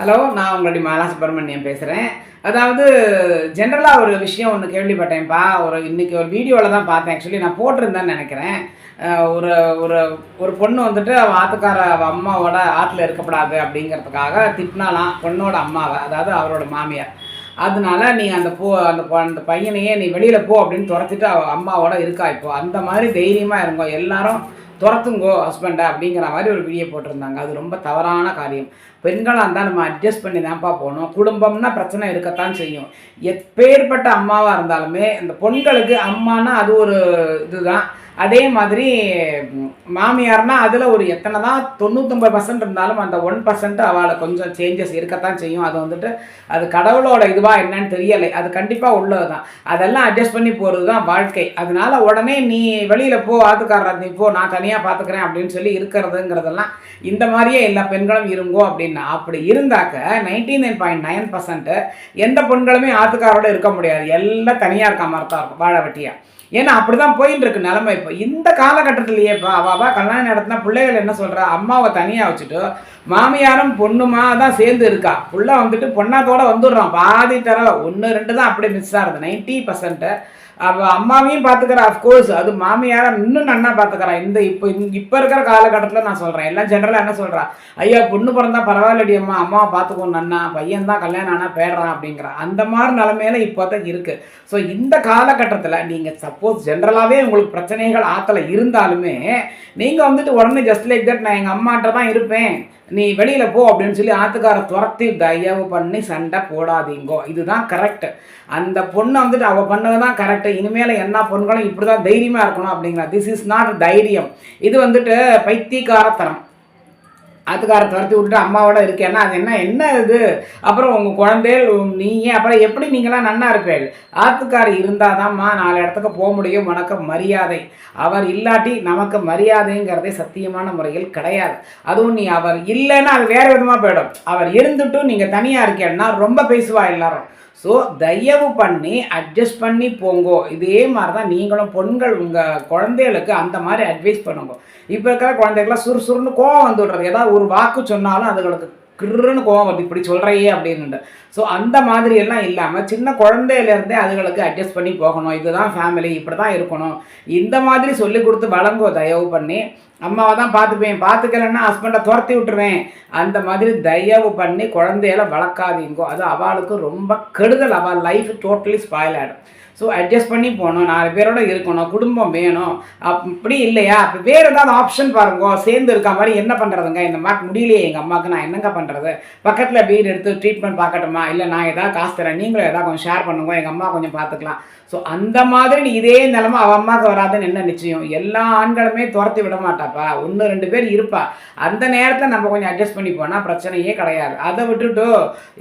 Hello நான் உங்களுடைய மாலா சுப்பிரமணியம் பேசுகிறேன் அதாவது ஜென்ரலாக ஒரு விஷயம் ஒன்று கேள்விப்பட்டேன்ப்பா. ஒரு இன்றைக்கி ஒரு வீடியோவில் தான் பார்த்தேன். ஆக்சுவலி நான் போட்டிருந்தேன்னு நினைக்கிறேன். ஒரு ஒரு ஒரு பொண்ணு வந்துட்டு அவள் ஆத்துக்கார அவள் அம்மாவோட ஆற்றுல இருக்கப்படாது அப்படிங்கிறதுக்காக திட்டினாலாம் பொண்ணோட அம்மாவை அதாவது அவரோட மாமியார். அதனால நீ அந்த போ அந்த அந்த பையனையே நீ வெளியில் போ அப்படின்னு துரத்திட்டு அவள் அம்மாவோட இருக்கா இப்போ. அந்த மாதிரி தைரியமாக இருங்கோ. எல்லாரும் துரத்துங்கோ ஹஸ்பண்டை அப்படிங்கிற மாதிரி ஒரு வீடியோ போட்டிருந்தாங்க. அது ரொம்ப தவறான காரியம். பெண்களாக இருந்தால் நம்ம அட்ஜஸ்ட் பண்ணி தான்ப்பா போகணும். குடும்பம்னா பிரச்சனை இருக்கத்தான் செய்யும். எப்பேற்பட்ட அம்மாவாக இருந்தாலுமே இந்த பெண்களுக்கு அம்மானா அது ஒரு இதுதான். அதே மாதிரி ம், மாமியார்னா அதில் ஒரு எத்தனை தான் தொண்ணூத்தொம்பது பர்சன்ட் இருந்தாலும் அந்த ஒன் பர்சன்ட் அவளை கொஞ்சம் சேஞ்சஸ் இருக்கத்தான் செய்யும். அது வந்துட்டு அது கடவுளோட இதுவாக என்னன்னு தெரியலை. அது கண்டிப்பாக உள்ளது தான் அதெல்லாம் அட்ஜஸ்ட் பண்ணி போகிறது தான் வாழ்க்கை. அதனால உடனே நீ வெளியில் போ ஆத்துக்காரர் நீ போ நான் தனியாக பார்த்துக்கிறேன் அப்படின்னு சொல்லி இருக்கிறதுங்கிறதெல்லாம் இந்த மாதிரியே எல்லா பெண்களும் இருங்கோ அப்படின்னா அப்படி இருந்தாக்க ninety nine point nine percent எந்த பெண்களுமே ஆத்துக்காரோட இருக்க முடியாது. எல்லாம் தனியாக இருக்க மாதிரி தான் இருக்கும் வாழை வெட்டியாக ஏன்னா அப்படிதான் போயின்னு இருக்கு நிலமை இப்போ. இந்த காலகட்டத்திலேயே இப்போ அவாவா கல்யாணம் நடத்தினா பிள்ளைகள் என்ன சொல்கிறா அம்மாவை தனியாக வச்சுட்டு மாமியாரும் பொண்ணுமா தான் சேர்ந்து இருக்கா? புள்ள வந்துட்டு பொண்ணாத்தோட வந்துடுறான். பாதி தர ஒன்று ரெண்டு தான் அப்படியே மிஸ் ஆகுது நைன்ட்டி பர்சன்ட்டு அப்போ அம்மாவையும் பார்த்துக்கிறா அஃப்கோர்ஸ் அது மாமியாரை இன்னும் நன்னா பார்த்துக்கிறா இந்த இப்போ இப்போ இருக்கிற காலகட்டத்தில் நான் சொல்கிறேன் எல்லாம் ஜென்ரலாக என்ன சொல்கிறா ஐயா பொண்ணு பிறந்தா பரவாயில்லடி அம்மா. அம்மாவை பார்த்துக்கோ நன்னா. பையன் தான் கல்யாணம் ஆனால் பேடுறான் அப்படிங்கிறான் அந்த மாதிரி நிலமையில இப்போ தான் இருக்குது ஸோ இந்த காலகட்டத்தில் நீங்கள் சப்போஸ் ஜென்ரலாகவே உங்களுக்கு பிரச்சனைகள் ஆற்றுல இருந்தாலுமே நீங்கள் வந்துட்டு உடனே ஜஸ்ட் லைக் தட் நான் எங்கள் அம்மாட்ட தான் இருப்பேன். நீ வெளியில் போ அப்படின்னு சொல்லி ஆத்துக்கார துரத்தி தயவு பண்ணி சண்டை போடாதீங்கோ. இதுதான் கரெக்ட் அந்த பொண்ணை வந்துட்டு அவள் பண்ணது தான் கரெக்ட் இனிமேல் என்ன பொண்களும் இப்படி தான் தைரியமாக இருக்கணும் அப்படிங்கிற திஸ் இஸ் நாட் தைரியம். இது வந்துட்டு பைத்தியக்காரத்தனம். ஆத்துக்கார துரத்தி விட்டுட்டு அம்மாவோட இருக்கேன்னா அது என்ன என்ன இது? அப்புறம் உங்கள் குழந்தைகள் நீங்கள் அப்புறம் எப்படி நீங்களாம் நன்னா இருப்பீள் ஆத்துக்கார் இருந்தால் தான்மா நாலு இடத்துக்கு போக முடியும். உனக்கு மரியாதை. அவர் இல்லாட்டி நமக்கு மரியாதைங்கிறதே சத்தியமான முறையில் கிடையாது. அதுவும் நீ அவர் இல்லைன்னா அது வேறு விதமாக போயிடும். அவர் இருந்துட்டும் நீங்கள் தனியாக இருக்கேன்னா ரொம்ப பேசுவா எல்லாரும். ஸோ தயவு பண்ணி அட்ஜஸ்ட் பண்ணி போங்கோ. இதே மாதிரி தான் நீங்களும் பெண்கள் உங்கள் குழந்தைகளுக்கு அந்த மாதிரி அட்வைஸ் பண்ணுங்க. இப்போ இருக்கிற குழந்தைகள்லாம் சுறுசுறுன்னு கோவம் வந்து விடுறது ஏதாவது ஒரு வாக்கு சொன்னாலும் அதுகளுக்கு கிருன்னு கோவம் வருது. இப்படி சொல்கிறையே அப்படின்னு ஸோ அந்த மாதிரி எல்லாம் இல்லாமல் சின்ன குழந்தையிலேருந்தே அதுகளுக்கு அட்ஜஸ்ட் பண்ணி போகணும். இதுதான் ஃபேமிலி இப்படி தான் இருக்கணும். இந்த மாதிரி சொல்லி கொடுத்து வழங்கோ தயவு பண்ணி. அம்மாவை தான் பார்த்துப்பேன். பார்த்துக்கலன்னா ஹஸ்பண்டை துரத்தி விட்டுருவேன். அந்த மாதிரி தயவு பண்ணி குழந்தையில வளர்க்காதீங்கோ. அது அவளுக்கு ரொம்ப கெடுதல். அவள் லைஃப் டோட்டலி ஸ்பாயில் ஆகிடும் ஸோ அட்ஜஸ்ட் பண்ணி போகணும். நாலு பேரோட இருக்கணும். குடும்பம் வேணும். அப்படி இல்லையா? அப்படி வேறு ஏதாவது ஆப்ஷன் பாருங்க. சேர்ந்து இருக்க மாதிரி என்ன பண்ணுறதுங்க இந்த மாதிரி முடியலையே எங்கள் அம்மாவுக்கு நான் என்னங்க பண்ணுறது பக்கத்தில் வீடு எடுத்து ட்ரீட்மெண்ட் பார்க்கட்டுமா? இல்லை நான் ஏதாவது காசு தரேன். நீங்களும் எதாவது கொஞ்சம் ஷேர் பண்ணுங்க. எங்கள் அம்மா கொஞ்சம் பார்த்துக்கலாம். ஸோ அந்த மாதிரி நீ இதே நிலமை அவள் அம்மாவுக்கு வராதுன்னு என்ன நிச்சயம்? எல்லா ஆண்களுமே துரத்தி விட மாட்டாப்பா. ஒன்று ரெண்டு பேர் இருப்பா. அந்த நேரத்தில் நம்ம கொஞ்சம் அட்ஜஸ்ட் பண்ணி போனால் பிரச்சனையே கிடையாது. அதை விட்டுட்டு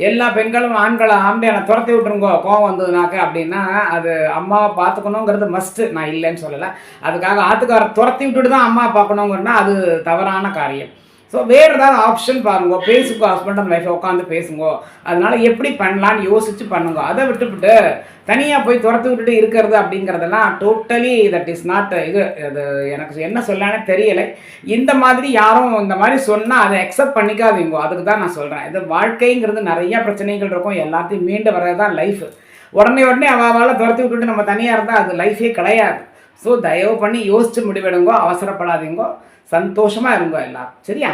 எல்லா பெண்களும் ஆண்களும் ஆம்பளை துரத்தி விட்டுருங்கோ. கோவம் வந்ததுனாக்க அப்படின்னா அது அம்மாவை பார்த்துக்கணுங்கிறது மஸ்ட்டு நான் இல்லைன்னு சொல்லலை. அதுக்காக ஆத்துக்கார துரத்தி விட்டுட்டு தான் அம்மா பார்க்கணுங்கன்னா அது தவறான காரியம். ஸோ வேறு ஏதாவது ஆப்ஷன் பாருங்க. பேசுங்க ஹஸ்பண்ட் அண்ட் ஒய்ஃபை உட்காந்து பேசுங்க. அதனால எப்படி பண்ணலான்னு யோசிச்சு பண்ணுங்க. அதை விட்டுவிட்டு தனியாக போய் துரத்து விட்டுட்டு இருக்கிறது அப்படிங்கிறதெல்லாம் டோட்டலி தட் இஸ் நாட் இது. அது எனக்கு என்ன சொல்லலான்னு தெரியலை. இந்த மாதிரி யாரும் இந்த மாதிரி சொன்னால் அதை அக்செப்ட் பண்ணிக்காதீங்க. அதுக்கு தான் நான் சொல்கிறேன் இது வாழ்க்கைங்கிறது நிறைய பிரச்சனைகள் இருக்கும். எல்லாத்தையும் மீண்டு வர்றது தான் லைஃப் உடனே உடனே அவாவால் துரத்தி விட்டுட்டு நம்ம தனியாக இருந்தால் அது லைஃபே கிடையாது. ஸோ தயவு பண்ணி யோசிச்சு முடிவெடுங்கோ அவசரப்படாதீங்கோ சந்தோஷமாக இருங்கோ எல்லாம் சரியா?